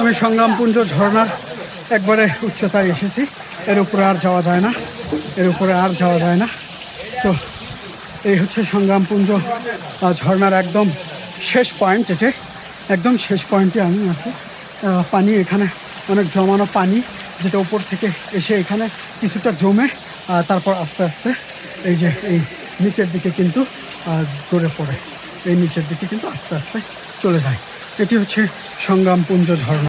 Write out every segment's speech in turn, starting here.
আমি সংগ্রামপুঞ্জ ঝর্ণার একবারে উচ্চতায় এসেছি। এর উপরে আর যাওয়া যায় না। এর উপরে আর যাওয়া যায় না। তো এই হচ্ছে সংগ্রামপুঞ্জ ঝর্ণার একদম শেষ পয়েন্ট এটে। একদম শেষ পয়েন্টে আমি আছি পানি এখানে, অনেক জমানো পানি যেটা উপর থেকে এসে এখানে কিছুটা জমে তারপর আস্তে আস্তে এই যে এই নিচের দিকে কিন্তু গড়ে পড়ে। এই নিচের দিকে কিন্তু আস্তে আস্তে চলে যায়। এটি হচ্ছে সংগ্রামপুঞ্জ ঝর্ণা।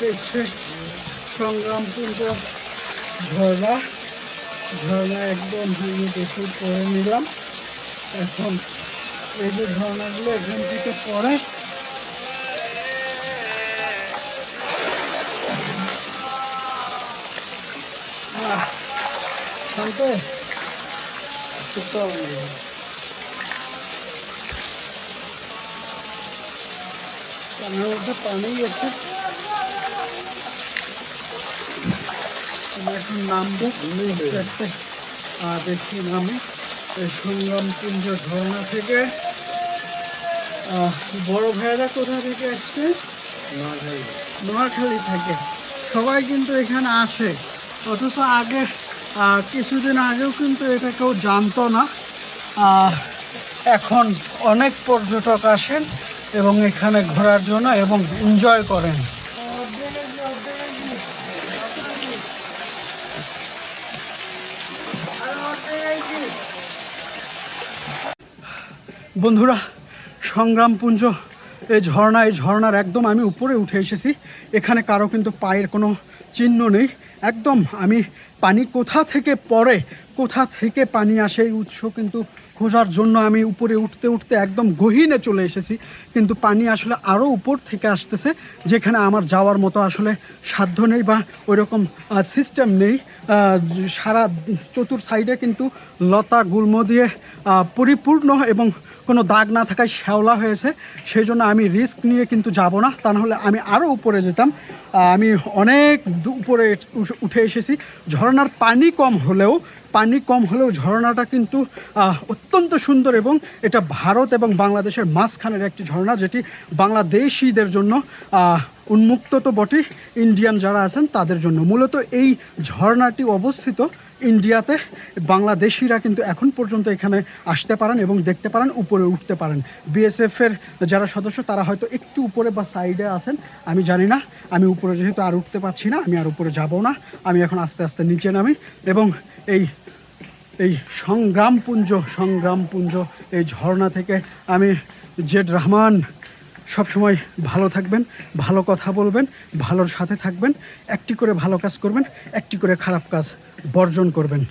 হচ্ছে সংগ্রামপুঞ্জ ঝর্ণা। ঝর্ণা একদম ভেঙে বেশি করে নিলাম। এখন এই যে ঝর্ণাগুলো এখান থেকে এখন নামবো। আর দেখি নামে। এই সংগ্রামপুঞ্জ ঝর্ণা থেকে বড় ভাইয়েরা কোথা থেকে আসছে? নোয়াখালী। থেকে। সবাই কিন্তু এখানে আসে। অথচ আগে কিছুদিন আগেও কিন্তু এটা কেউ জানতো না। এখন অনেক পর্যটক আসেন এবং এখানে ঘোরার জন্য এবং এনজয় করেন। বন্ধুরা সংগ্রামপুঞ্জ এই ঝর্ণা, এই ঝর্ণার একদম আমি উপরে উঠে এসেছি। এখানে কারও কিন্তু পায়ের কোনো চিহ্ন নেই। একদম আমি পানি কোথা থেকে পড়ে, কোথা থেকে পানি আসে এই উৎস কিন্তু খোঁজার জন্য আমি উপরে উঠতে উঠতে একদম গহীনে চলে এসেছি। কিন্তু পানি আসলে আরও উপর থেকে আসতেছে, যেখানে আমার যাওয়ার মতো আসলে সাধ্য নেই বা ওইরকম সিস্টেম নেই। সারা চতুর সাইডে কিন্তু লতা, গুল্ম দিয়ে পরিপূর্ণ এবং কোনো দাগ না থাকায় শ্যাওলা হয়েছে, সেই জন্য আমি রিস্ক নিয়ে কিন্তু যাব না। তা নাহলে আমি আরও উপরে যেতাম। আমি অনেক উপরে উঠে- উঠে এসেছি। ঝর্ণার পানি কম হলেও, পানি কম হলেও ঝর্ণাটা কিন্তু অত্যন্ত সুন্দর এবং এটা ভারত এবং বাংলাদেশের মাঝখানের একটি ঝর্ণা যেটি বাংলাদেশিদের জন্য উন্মুক্ত তো বটে ইন্ডিয়ান যারা আছেন তাদের জন্য। মূলত এই ঝর্ণাটি অবস্থিত ইন্ডিয়াতে বাংলাদেশিরা কিন্তু এখন পর্যন্ত এখানে আসতে পারেন এবং দেখতে পারেন, উপরে উঠতে পারেন। বিএসএফের যারা সদস্য, তারা হয়তো একটু উপরে বা সাইডে আছেন। আমি জানি না। আমি উপরে যেহেতু আর উঠতে পারছি না, আমি আর উপরে যাব না। আমি এখন আস্তে আস্তে নিচে নামি এবং এই এই সংগ্রামপুঞ্জ সংগ্রামপুঞ্জ, এই ঝর্ণা থেকে আমি জেড রহমান সবসময় ভালো থাকবেন, ভালো কথা বলবেন, ভালোর সাথে থাকবেন, একটি করে ভালো কাজ করবেন, একটি করে খারাপ কাজ বর্জন করবেন।